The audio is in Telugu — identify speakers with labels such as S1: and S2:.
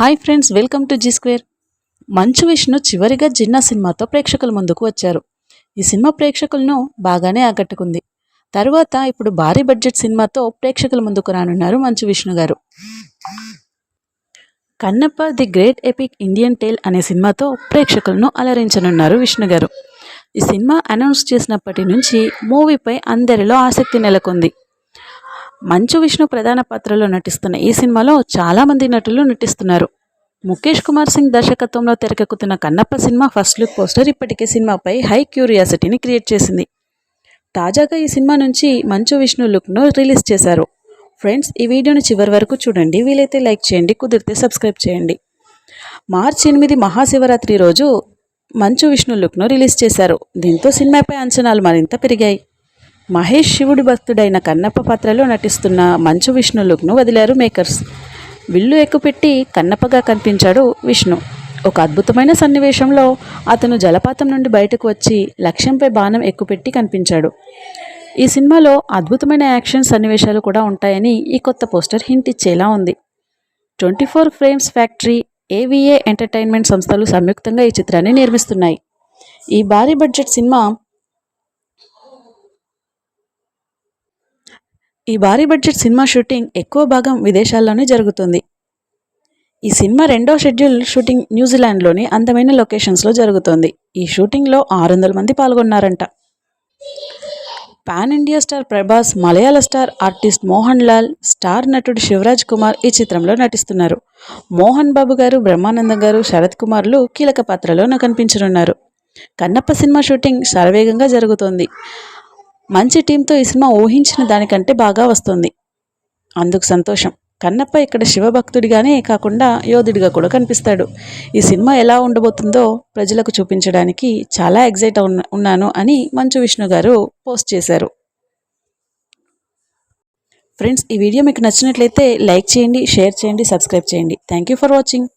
S1: Hi friends welcome to Zee square. Manchu Vishnu చివరిగా జిన్నా సినిమాతో ప్రేక్షకుల ముందుకు వచ్చారు. ఈ సినిమా ప్రేక్షకులను బాగానే ఆకట్టుకుంది. తరువాత ఇప్పుడు భారీ బడ్జెట్ సినిమాతో ప్రేక్షకుల ముందుకు రానున్నారు Manchu Vishnu garu. Kannappa the great epic Indian tale అనే సినిమాతో ప్రేక్షకులను అలరించనున్నారు విష్ణు గారు. ఈ సినిమా అనౌన్స్ చేసినప్పటి నుంచి మూవీపై అందరిలో ఆసక్తి నెలకొంది. మంచు విష్ణు ప్రధాన పాత్రలో నటిస్తున్న ఈ సినిమాలో చాలామంది నటులు నటిస్తున్నారు. ముఖేష్ కుమార్ సింగ్ దర్శకత్వంలో తెరకెక్కుతున్న Kannappa cinema first look poster ఇప్పటికే సినిమాపై హై క్యూరియాసిటీని క్రియేట్ చేసింది. తాజాగా ఈ సినిమా నుంచి మంచు విష్ణు లుక్ను రిలీజ్ చేశారు. ఫ్రెండ్స్ ఈ వీడియోని చివరి వరకు చూడండి. వీలైతే లైక్ చేయండి కుదిరితే సబ్స్క్రైబ్ చేయండి. మార్చి ఎనిమిది మహాశివరాత్రి రోజు మంచు విష్ణు లుక్ను రిలీజ్ చేశారు. దీంతో సినిమాపై అంచనాలు మరింత పెరిగాయి. మహేష్ శివుడి భక్తుడైన కన్నప్ప పాత్రలో నటిస్తున్న మంచు విష్ణు లుక్ను వదిలారు మేకర్స్. విల్లు ఎక్కుపెట్టి కన్నప్పగా కనిపించాడు విష్ణు. ఒక అద్భుతమైన సన్నివేశంలో అతను జలపాతం నుండి బయటకు వచ్చి లక్ష్యంపై బాణం ఎక్కుపెట్టి కనిపించాడు. ఈ సినిమాలో అద్భుతమైన యాక్షన్ సన్నివేశాలు కూడా ఉంటాయని ఈ కొత్త పోస్టర్ హింట్ ఇచ్చేలా ఉంది. Twenty four frames factory AVA entertainment సంస్థలు సంయుక్తంగా ఈ చిత్రాన్ని నిర్మిస్తున్నాయి. ఈ భారీ బడ్జెట్ సినిమా ఈ భారీ బడ్జెట్ సినిమా షూటింగ్ ఎక్కువ భాగం విదేశాల్లోనే జరుగుతుంది. ఈ సినిమా రెండో షెడ్యూల్ షూటింగ్ న్యూజిలాండ్లోని అందమైన లొకేషన్స్లో జరుగుతోంది. ఈ షూటింగ్లో ఆరు వందల మంది పాల్గొన్నారంట. పాన్ ఇండియా స్టార్ ప్రభాస్ మలయాళ star artist Mohan Lal star నటుడు శివరాజ్ కుమార్ ఈ చిత్రంలో నటిస్తున్నారు. మోహన్ బాబు గారు బ్రహ్మానందం గారు శరత్ కుమార్లు కీలక పాత్రలో కనిపించనున్నారు. కన్నప్ప సినిమా షూటింగ్ శరవేగంగా జరుగుతోంది. మంచి టీంతో ఈ సినిమా ఊహించిన దానికంటే బాగా వస్తుంది. అందుకు సంతోషం. కన్నప్ప ఇక్కడ శివభక్తుడిగానే కాకుండా యోధుడిగా కూడా కనిపిస్తాడు. ఈ సినిమా ఎలా ఉండబోతుందో ప్రజలకు చూపించడానికి చాలా ఎగ్జైట్ ఉన్నాను అని మంచు విష్ణు గారు పోస్ట్ చేశారు. ఫ్రెండ్స్ ఈ వీడియో మీకు నచ్చినట్లయితే లైక్ చేయండి షేర్ చేయండి సబ్స్క్రైబ్ చేయండి. Thank you for watching.